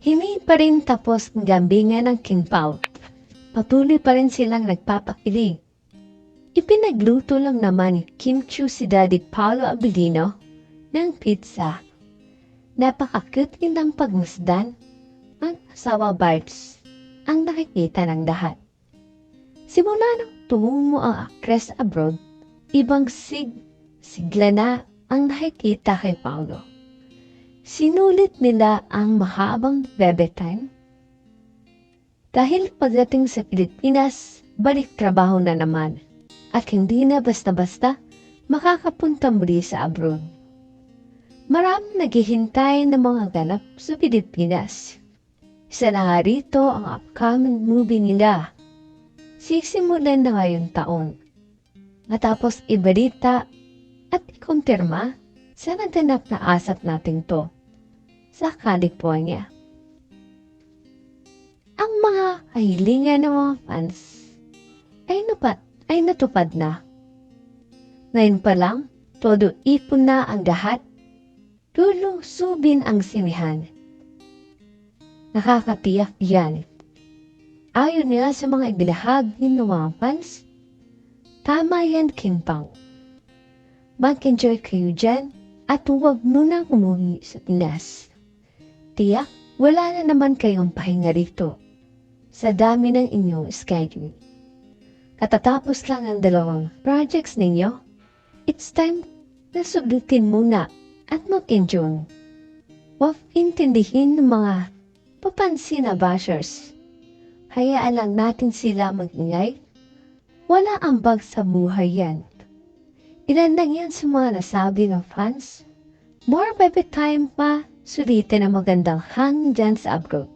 Hindi pa rin tapos ang gambingan ng King Pao. Patuloy pa rin silang nagpapakilig. Ipinagluto lang naman ni Kim Chu si Daddy Paolo Abilino ng pizza. Napaka-cute din ng pagmasdan ang asawa Barbs ang nakikita ng lahat. Simula nang tumungo ang actress abroad, ibang sig sigla na ang nakikita kay Paolo. Sinulit nila ang mahabang bebe time. Dahil pagdating sa Pilipinas, balik trabaho na naman at hindi na basta-basta makakapunta muli sa abroad. Maraming naghihintay ng mga ganap sa Pilipinas. Isa na nga rito ang upcoming movie nila. Sisimulan na ngayon taon. Matapos ibalita at ikumpirma sa naganap na asap natin to sa California. Ang mga kahilingan ng mga fans ay, napat, ay natupad na. Ngayon pa lang, todo ipon na ang lahat. Lulusubin ang sinihan. Nakakatiyak yan. Ayon nga sa mga ibinahagi ng mga fans, tama yan King Pao. Mag-enjoy kayo dyan at huwag munang umuwi sa Pinas. Tiyak, wala na naman kayong pahinga rito sa dami ng inyong schedule. Katatapos lang ang dalawang projects ninyo, it's time na sublitin muna at mag-enjoy. Huwag intindihin ng mga papansin na bashers. Hayaan lang natin sila magingay. Wala ambag sa buhay yan. Ilan lang yan sa mga nasabi ng fans. More baby time pa, sulitin ang magandang hangin dyan sa abroad.